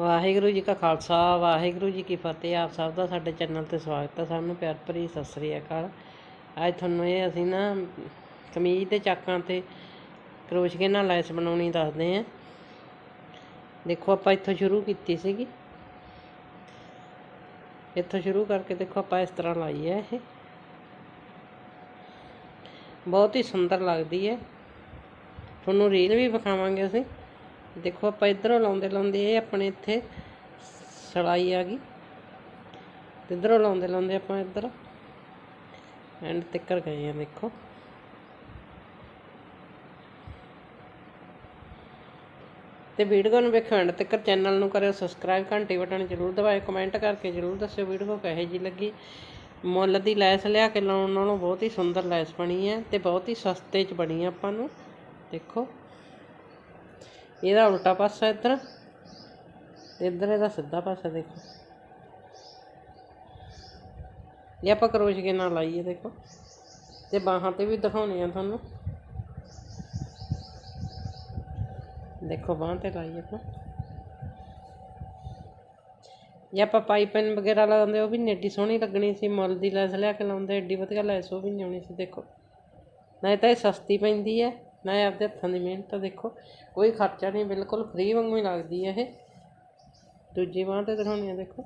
ਵਾਹਿਗੁਰੂ ਜੀ ਕਾ ਖਾਲਸਾ, ਵਾਹਿਗੁਰੂ ਜੀ ਕੀ ਫਤਿਹ। ਆਪ ਸਭ ਦਾ ਸਾਡੇ ਚੈਨਲ ਤੇ ਸਵਾਗਤ ਹੈ। ਸਭ ਨੂੰ ਪਿਆਰ ਭਰੀ ਸਤਿ ਸ੍ਰੀ ਅਕਾਲ। ਅੱਜ ਤੁਹਾਨੂੰ ਇਹ ਅਸੀਂ ਨਾ ਕਮੀਜ਼ ਦੇ ਚਾਕਾਂ ਤੇ ਕਰੋਸ਼ੀਏ ਨਾਲ ਲੈਸ ਬਣਾਉਣੀ ਦੱਸਦੇ ਆਂ ਦੇਖੋ ਆਪਾਂ ਇੱਥੋਂ ਸ਼ੁਰੂ ਕੀਤੀ ਸੀਗੀ। ਇੱਥੋਂ ਸ਼ੁਰੂ ਕਰਕੇ ਦੇਖੋ ਆਪਾਂ ਇਸ ਤਰ੍ਹਾਂ ਲਾਈ ਹੈ ਇਹ। ਬਹੁਤ ਹੀ ਸੁੰਦਰ ਲੱਗਦੀ ਹੈ। ਤੁਹਾਨੂੰ ਰੀਲ ਵੀ ਵਿਖਾਵਾਂਗੇ ਅਸੀਂ। ਦੇਖੋ, ਆਪਾਂ ਇਧਰੋਂ ਲਾਉਂਦੇ ਲਾਉਂਦੇ ਇਹ ਆਪਣੇ ਇੱਥੇ ਸੜਾਈ ਆ ਗਈ। ਤੇ ਇਧਰੋਂ ਲਾਉਂਦੇ ਲਾਉਂਦੇ ਆਪਾਂ ਇੱਧਰ ਐਂਡ ਤੱਕਰ ਗਏ ਆ, ਦੇਖੋ। ਤੇ ਵੀਡੀਓ ਨੂੰ ਵੇਖੋ ਐਂਡ ਤੱਕਰ ਚੈਨਲ ਨੂੰ ਕਰਿਓ ਸਬਸਕ੍ਰਾਈਬ ਘੰਟੀ ਬਟਨ ਜ਼ਰੂਰ ਦਬਾਇਓ ਕਮੈਂਟ ਕਰਕੇ ਜ਼ਰੂਰ ਦੱਸਿਓ ਵੀਡੀਓ ਕਹੇ ਜੀ ਲੱਗੀ। ਮੁੱਲ ਦੀ ਲੈਸ ਲਿਆ ਕੇ ਲਾਉਣ ਨਾਲੋਂ ਬਹੁਤ ਹੀ ਸੁੰਦਰ ਲੈਸ ਬਣੀ ਹੈ ਤੇ ਬਹੁਤ ਹੀ ਸਸਤੇ 'ਚ ਬਣੀ ਹੈ ਆਪਾਂ ਨੂੰ, ਦੇਖੋ। ਇਹਦਾ ਉਲਟਾ ਪਾਸਾ ਇੱਧਰ, ਤੇ ਇੱਧਰ ਇਹਦਾ ਸਿੱਧਾ ਪਾਸਾ ਦੇਖੋ। ਇਹ ਆਪਾਂ ਕਰੋਸ਼ੀਏ ਨਾਲ ਲਾਈਏ ਦੇਖੋ। ਤੇ ਬਾਹਾਂ ਤੇ ਵੀ ਦਿਖਾਉਣੀ ਆ ਤੁਹਾਨੂੰ। ਦੇਖੋ, ਬਾਹਾਂ ਤੇ ਲਾਈਏ ਆਪਾਂ। ਜੇ ਆਪਾਂ ਪਾਈਪਨ ਵਗੈਰਾ ਲਾਉਂਦੇ, ਉਹ ਵੀ ਨੀ ਐਡੀ ਸੋਹਣੀ ਲੱਗਣੀ ਸੀ। ਮੁੱਲ ਦੀ ਲੈਸ ਲਿਆ ਕੇ ਲਾਉਂਦੇ ਐਡੀ ਵਧੀਆ ਲੈਸ, ਉਹ ਵੀ ਨਹੀਂ ਆਉਣੀ ਸੀ, ਦੇਖੋ। ਨਹੀਂ ਤਾਂ ਇਹ ਸਸਤੀ ਪੈਂਦੀ ਹੈ। ਨਾ ਆਪਦੇ ਹੱਥਾਂ ਦੀ ਮਿਹਨਤ ਆ ਦੇਖੋ, ਕੋਈ ਖਰਚਾ ਨਹੀਂ, ਬਿਲਕੁਲ ਫ੍ਰੀ ਵਾਂਗੂ ਹੀ ਲੱਗਦੀ ਹੈ ਇਹ। ਦੂਜੀ ਬਾਂਹ ਤੇ ਦਿਖਾਉਣੀ ਆ ਦੇਖੋ।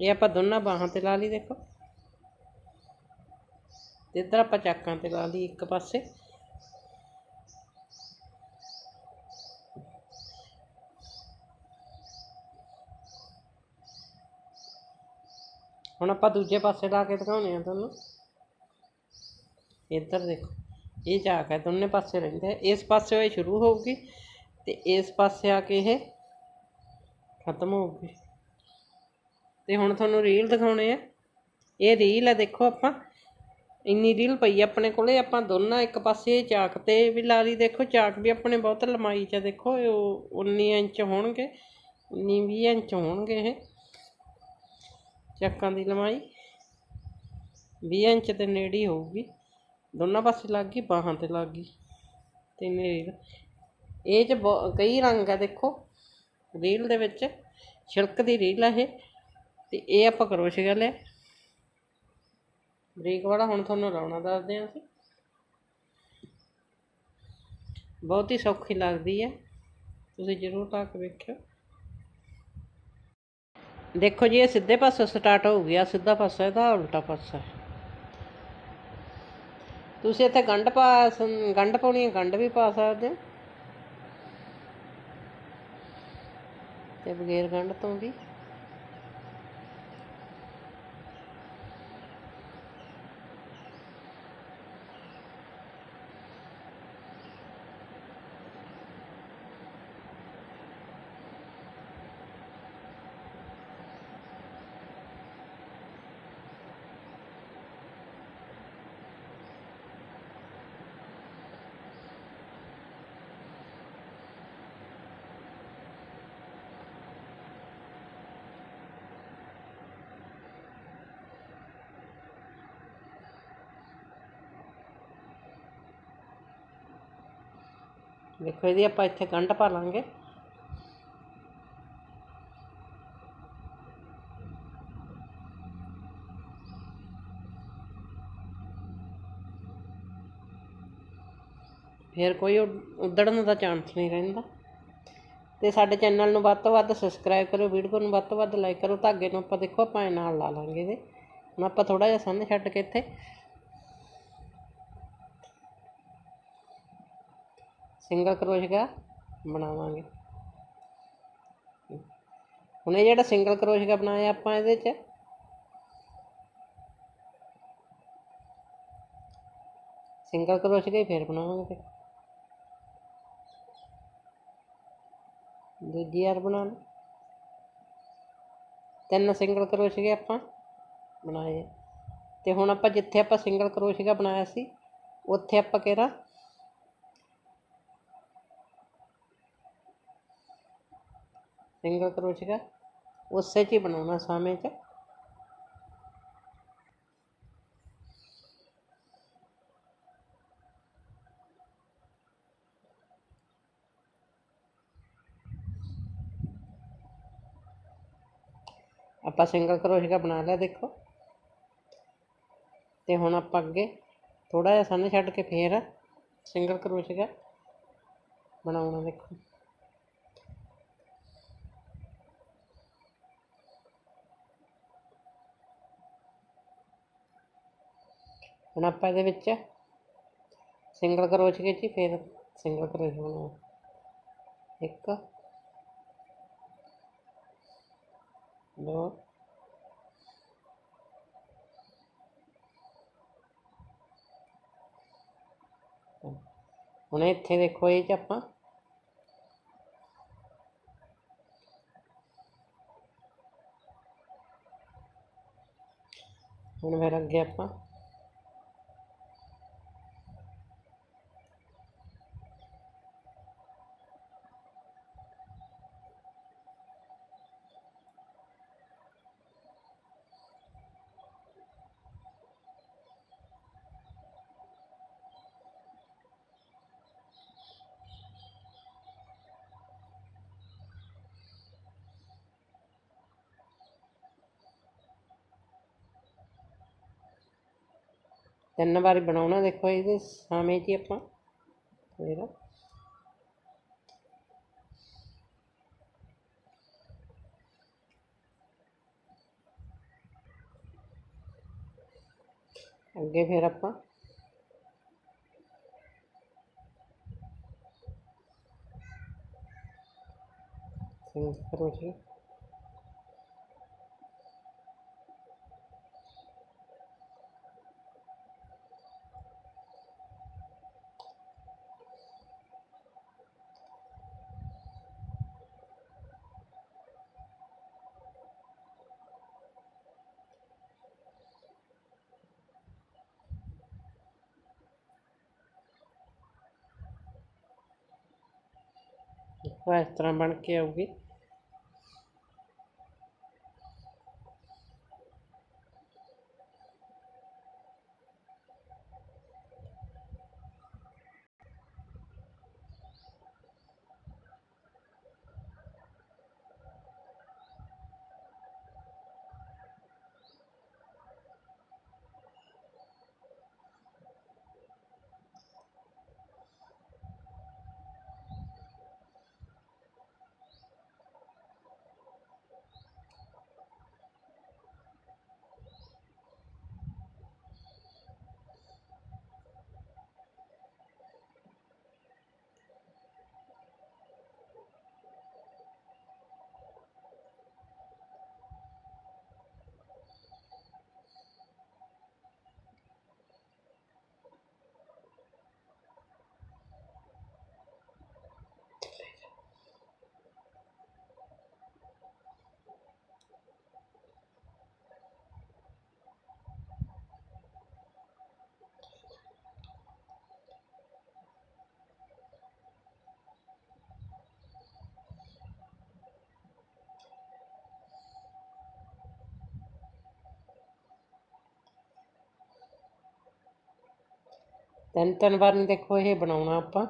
ਇਹ ਆਪਾਂ ਦੋਨਾਂ ਬਾਹਾਂ ਤੇ ਲਾ ਲਈ ਦੇਖੋ। ਤੇ ਇੱਧਰ ਆਪਾਂ ਚਾਕਾਂ ਤੇ ਲਾ ਲਈ ਇੱਕ ਪਾਸੇ। ਹੁਣ ਆਪਾਂ ਦੂਜੇ ਪਾਸੇ ਲਾ ਕੇ ਦਿਖਾਉਣੇ ਆ ਤੁਹਾਨੂੰ। ਇੱਧਰ ਦੇਖੋ, ਇਹ ਝਾਕ ਹੈ ਦੋਨੇ ਪਾਸੇ ਰਹਿੰਦੇ ਇਸ ਪਾਸੇ ਇਹ ਸ਼ੁਰੂ ਹੋਊਗੀ ਤੇ ਇਸ ਪਾਸੇ ਆ ਕੇ ਇਹ ਖਤਮ ਹੋਊਗੀ। ਤੇ ਹੁਣ ਤੁਹਾਨੂੰ ਰੀਲ ਦਿਖਾਉਣੇ ਆ। ਇਹ ਰੀਲ ਹੈ ਦੇਖੋ ਆਪਾਂ। ਇੰਨੀ ਰੀਲ ਪਈ ਆਪਣੇ ਕੋਲੇ, ਆਪਾਂ ਦੋਨਾਂ ਇੱਕ ਪਾਸੇ ਚਾਕ ਤੇ ਵੀ ਲਾ ਲਈ। ਦੇਖੋ, ਚਾਕ ਵੀ ਆਪਣੇ ਬਹੁਤ ਲੰਮਾਈ 'ਚ ਦੇਖੋ ਉਹ 19 ਇੰਚ ਹੋਣਗੇ 19 20 ਇੰਚ ਹੋਣਗੇ ਇਹ। ਚਾਕਾਂ ਦੀ ਲੰਮਾਈ 20 ਇੰਚ ਦੇ ਨੇੜੇ ਹੋਊਗੀ। ਦੋਨਾਂ ਪਾਸੇ ਲੱਗ ਗਈ, ਬਾਹਾਂ ਤੇ ਲੱਗ ਗਈ ਤਿੰਨ ਰੀਲ ਇਹ ਚ ਬਹੁ- ਕਈ ਰੰਗ ਆ ਦੇਖੋ, ਰੀਲ ਦੇ ਵਿੱਚ, ਛਿਲਕ ਦੀ ਰੀਲ ਆ ਇਹ ਅਤੇ ਇਹ ਆਪਾਂ ਕਰੋਸ਼ੀਆ ਲਿਆ ਬਰੀਕ ਵਾਲਾ ਹੁਣ ਤੁਹਾਨੂੰ ਲਾਉਣਾ ਦੱਸਦੇ ਹਾਂ ਅਸੀਂ। ਬਹੁਤ ਹੀ ਸੌਖੀ ਲੱਗਦੀ ਹੈ ਤੁਸੀਂ ਜ਼ਰੂਰ ਲਾ ਕੇ ਵੇਖਿਓ। ਦੇਖੋ ਜੀ, ਇਹ ਸਿੱਧੇ ਪਾਸੇ ਸਟਾਰਟ ਹੋ ਗਿਆ ਸਿੱਧਾ ਪਾਸਾ, ਇਹਦਾ ਉਲਟਾ ਪਾਸਾ। ਤੁਸੀਂ ਇੱਥੇ ਗੰਢ ਪਾ ਗੰਢ ਪਾਉਣੀ ਹੈ, ਗੰਢ ਵੀ ਪਾ ਸਕਦੇ ਹੋ। ਤੇ ਬਗੈਰ ਗੰਢ ਤੋਂ ਵੀ। ਦੇਖੋ ਇਹਦੀ ਆਪਾਂ ਇੱਥੇ ਗੰਢ ਪਾ ਲਾਂਗੇ। ਫਿਰ ਕੋਈ ਉੱਡ- ਦਾ ਚਾਂਸ ਨਹੀਂ ਰਹਿੰਦਾ। ਤੇ ਸਾਡੇ ਚੈਨਲ ਨੂੰ ਵੱਧ ਤੋਂ ਵੱਧ ਸਬਸਕ੍ਰਾਈਬ ਕਰੋ ਵੀਡੀਓ ਨੂੰ ਵੱਧ ਤੋਂ ਵੱਧ ਲਾਈਕ ਕਰੋ ਧਾਗੇ ਨੂੰ ਆਪਾਂ ਦੇਖੋ ਆਪਾਂ ਨਾਲ ਲਾ ਲਾਂਗੇ ਇਹਦੇ। ਹੁਣ ਆਪਾਂ ਥੋੜਾ ਜਿਹਾ ਸੰਨ ਛੱਡ ਕੇ ਇੱਥੇ ਸਿੰਗਲ ਕਰੋਸ਼ੀਆ ਬਣਾਵਾਂਗੇ। ਹੁਣ ਇਹ ਜਿਹੜਾ ਸਿੰਗਲ ਕਰੋਸ਼ੀਆ ਬਣਾਇਆ ਆਪਾਂ ਇਹਦੇ 'ਚ। ਸਿੰਗਲ ਕਰੋਸ਼ੀਆ ਹੀ ਫੇਰ ਬਣਾਵਾਂਗੇ ਫਿਰ। ਦੂਜੀ ਯਾਰ ਬਣਾ ਲਓ। ਤਿੰਨ ਸਿੰਗਲ ਕਰੋਸ਼ੀਏ ਆਪਾਂ, ਬਣਾਏ। ਤੇ ਹੁਣ ਆਪਾਂ ਜਿੱਥੇ ਆਪਾਂ ਸਿੰਗਲ ਕਰੋਸ਼ੀਆ ਬਣਾਇਆ ਸੀ, ਉੱਥੇ ਆਪਾਂ ਕਿਹੜਾ ਸਿੰਗਲ क्रोच का 'ਚ ही बनाना सामे च ਆਪਾਂ ਸਿੰਗਲ ਕਰੋਸ਼ੀਆ ਬਣਾ ਲਿਆ ਦੇਖੋ। ਤੇ ਹੁਣ ਆਪਾਂ ਅੱਗੇ ਥੋੜਾ ਜਿਹਾ ਸਨ ਛੱਡ ਕੇ ਫੇਰ ਸਿੰਗਲ ਕਰੋਸ਼ੀਆ ਬਣਾਉਣਾ ਦੇਖੋ। ਹੁਣ ਆਪਾਂ ਇਹਦੇ ਵਿੱਚ ਸਿੰਗਲ ਕਰੋਚ 'ਚ ਹੀ ਫੇਰ ਸਿੰਗਲ ਕਰੋਚ ਬਣਾਉਣਾ। ਇੱਕ, ਦੋ, ਹੁਣ ਇੱਥੇ ਦੇਖੋ ਇਹ 'ਚ ਆਪਾਂ ਹੁਣ ਫਿਰ ਅੱਗੇ ਆਪਾਂ ਤਿੰਨ ਵਾਰੀ ਬਣਾਉਣਾ ਦੇਖੋ ਇਹਦੇ ਸਾਵੇਂ 'ਚ ਹੀ ਆਪਾਂ। ਫਿਰ। ਅੱਗੇ ਫਿਰ ਆਪਾਂ। ਸਿੰਗਲ ਕਰੋਸ਼ੀਆ ਦੇਖੋ ਇਸ ਤਰ੍ਹਾਂ ਬਣ ਕੇ ਆਊਗੀ। ਤਿੰਨ ਤਿੰਨ ਵਾਰ ਨੂੰ ਦੇਖੋ ਇਹ ਬਣਾਉਣਾ ਆਪਾਂ।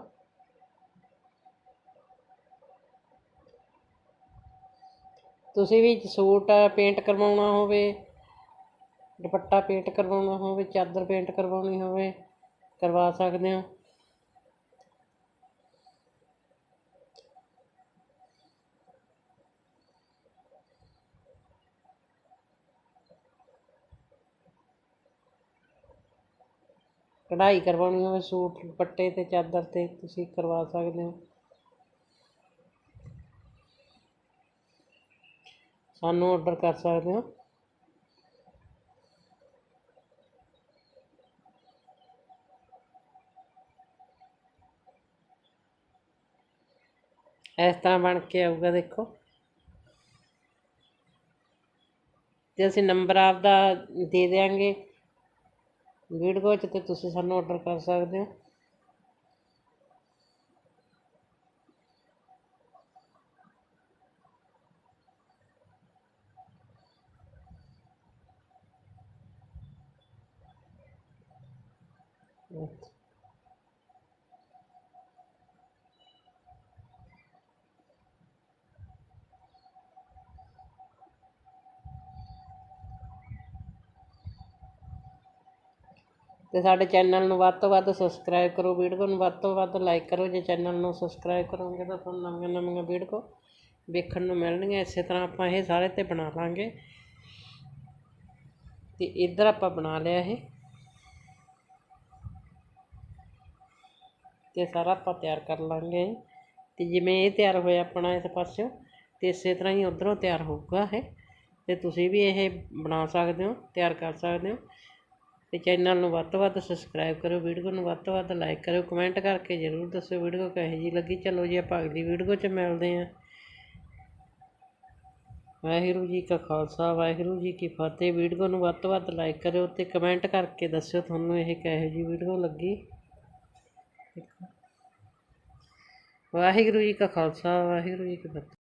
ਤੁਸੀਂ ਵੀ ਸੂਟ ਪੇਂਟ ਕਰਵਾਉਣਾ ਹੋਵੇ, ਦੁਪੱਟਾ ਪੇਂਟ ਕਰਵਾਉਣਾ ਹੋਵੇ, ਚਾਦਰ ਪੇਂਟ ਕਰਵਾਉਣੀ ਹੋਵੇ, ਕਰਵਾ ਸਕਦੇ ਹੋ। ਕਢਾਈ ਕਰਵਾਉਣੀ ਹੋਵੇ, ਸੂਟ, ਦੁਪੱਟੇ ਤੇ ਚਾਦਰ ਤੇ ਤੁਸੀਂ ਕਰਵਾ ਸਕਦੇ ਹੋ। ਸਾਨੂੰ ਆਰਡਰ ਕਰ ਸਕਦੇ ਹੋ। ਇਸ ਤਰ੍ਹਾਂ ਬਣ ਕੇ ਆਊਗਾ, ਦੇਖੋ। ਤੇ ਅਸੀਂ ਨੰਬਰ ਆਪਦਾ ਦੇ ਦਿਆਂਗੇ ਵੀਡੀਓ 'ਚ ਤਾਂ ਤੁਸੀਂ ਸਾਨੂੰ ਆਰਡਰ ਕਰ ਸਕਦੇ ਹੋ। ਅਤੇ ਸਾਡੇ ਚੈਨਲ ਨੂੰ ਵੱਧ ਤੋਂ ਵੱਧ ਸਬਸਕ੍ਰਾਈਬ ਕਰੋ, ਵੀਡੀਓ ਨੂੰ ਵੱਧ ਤੋਂ ਵੱਧ ਲਾਈਕ ਕਰੋ, ਜੇ ਚੈਨਲ ਨੂੰ ਸਬਸਕ੍ਰਾਈਬ ਕਰੋਗੇ ਤਾਂ ਤੁਹਾਨੂੰ ਨਵੀਆਂ ਨਵੀਆਂ ਵੀਡੀਓ ਵੇਖਣ ਨੂੰ ਮਿਲਣਗੀਆਂ। ਇਸੇ ਤਰ੍ਹਾਂ ਆਪਾਂ ਇਹ ਸਾਰੇ ਤੇ ਬਣਾ ਲਾਂਗੇ। ਤੇ ਇੱਧਰ ਆਪਾਂ ਬਣਾ ਲਿਆ ਇਹ। ਤੇ ਸਾਰਾ ਆਪਾਂ ਤਿਆਰ ਕਰ ਲਾਂਗੇ। ਤੇ ਜਿਵੇਂ ਇਹ ਤਿਆਰ ਹੋਇਆ ਆਪਣਾ ਇਸ ਪਾਸਿਓਂ, ਤੇ ਇਸੇ ਤਰ੍ਹਾਂ ਹੀ ਉਧਰੋਂ ਤਿਆਰ ਹੋਊਗਾ ਇਹ। ਤੇ ਤੁਸੀਂ ਵੀ ਇਹ ਬਣਾ ਸਕਦੇ ਹੋ, ਤਿਆਰ ਕਰ ਸਕਦੇ ਹੋ। ਅਤੇ ਚੈਨਲ ਨੂੰ ਵੱਧ ਤੋਂ ਵੱਧ ਸਬਸਕ੍ਰਾਈਬ ਕਰੋ ਵੀਡੀਓ ਨੂੰ ਵੱਧ ਤੋਂ ਵੱਧ ਲਾਈਕ ਕਰਿਓ ਕਮੈਂਟ ਕਰਕੇ ਜ਼ਰੂਰ ਦੱਸਿਓ ਵੀਡੀਓ ਕਿਹੋ ਜਿਹੀ ਲੱਗੀ। ਚਲੋ ਜੀ, ਆਪਾਂ ਅਗਲੀ ਵੀਡੀਓ 'ਚ ਮਿਲਦੇ ਹਾਂ। ਵਾਹਿਗੁਰੂ ਜੀ ਕਾ ਖਾਲਸਾ, ਵਾਹਿਗੁਰੂ ਜੀ ਕੀ ਫਤਿਹ। ਵੀਡੀਓ ਨੂੰ ਵੱਧ ਤੋਂ ਵੱਧ ਲਾਈਕ ਕਰਿਓ ਅਤੇ ਕਮੈਂਟ ਕਰਕੇ ਦੱਸਿਓ ਤੁਹਾਨੂੰ ਇਹ ਕਿਹੋ ਜਿਹੀ ਵੀਡੀਓ ਲੱਗੀ। ਵਾਹਿਗੁਰੂ ਜੀ ਕਾ ਖਾਲਸਾ, ਵਾਹਿਗੁਰੂ ਜੀ ਕੀ ਫਤਿਹ।